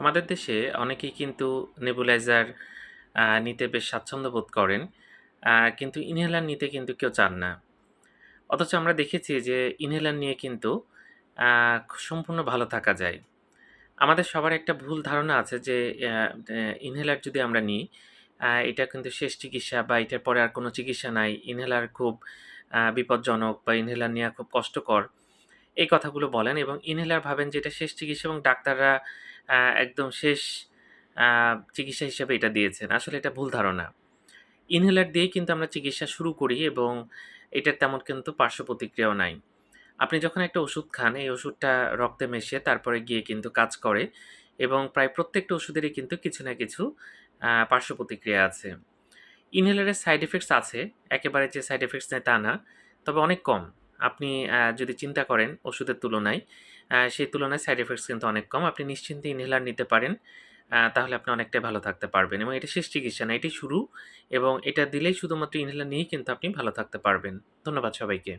আমাদের দেশে অনেকেই কিন্তু নেবুলাইজার নিতে বেশ স্বাচ্ছন্দ্য বোধ করেন। কিন্তু ইনহেলার নিতে কিন্তু কেউ চান না। অথচ আমরা দেখেছি যে ইনহেলার নিয়ে কিন্তু সম্পূর্ণ ভালো থাকা যায়। আমাদের সবার একটা ভুল ধারণা আছে যে ইনহেলার যদি আমরা নিই, এটা কিন্তু শেষ চিকিৎসা বা এটার পরে আর কোনো চিকিৎসা নাই। ইনহেলার খুব বিপজ্জনক বা ইনহেলার নেওয়া খুব কষ্টকর। এই কথাগুলো বলেন এবং ইনহেলার ভাবেন যে এটা শেষ চিকিৎসা এবং ডাক্তাররা একদম শেষ চিকিৎসা হিসেবে এটা দিয়েছেন। আসলে এটা ভুল ধারণা। ইনহেলার দিয়েই কিন্তু আমরা চিকিৎসা শুরু করি এবং এটার তেমন কিন্তু পার্শ্ব প্রতিক্রিয়াও নাই। আপনি যখন একটা ওষুধ খান, এই ওষুধটা রক্তে মেশে তারপরে গিয়ে কিন্তু কাজ করে এবং প্রায় প্রত্যেকটা ওষুধেরই কিন্তু কিছু না কিছু পার্শ্ব প্রতিক্রিয়া আছে। ইনহেলারের সাইড এফেক্টস আছে। একেবারে যে সাইড এফেক্টস নেই তা না। তবে অনেক কম। আপনি যদি চিন্তা করেন ওষুধের তুলনায়, সেই তুলনায় সাইড এফেক্টস কিন্তু অনেক কম। আপনি নিশ্চিন্তে ইনহেলার নিতে পারেন। তাহলে আপনি অনেকটাই ভালো থাকতে পারবেন এবং এটা শেষ চিকিৎসা না, এটি শুরু এবং এটা দিলেই শুধুমাত্র ইনহেলার নিয়েই কিন্তু আপনি ভালো থাকতে পারবেন। ধন্যবাদ সবাইকে।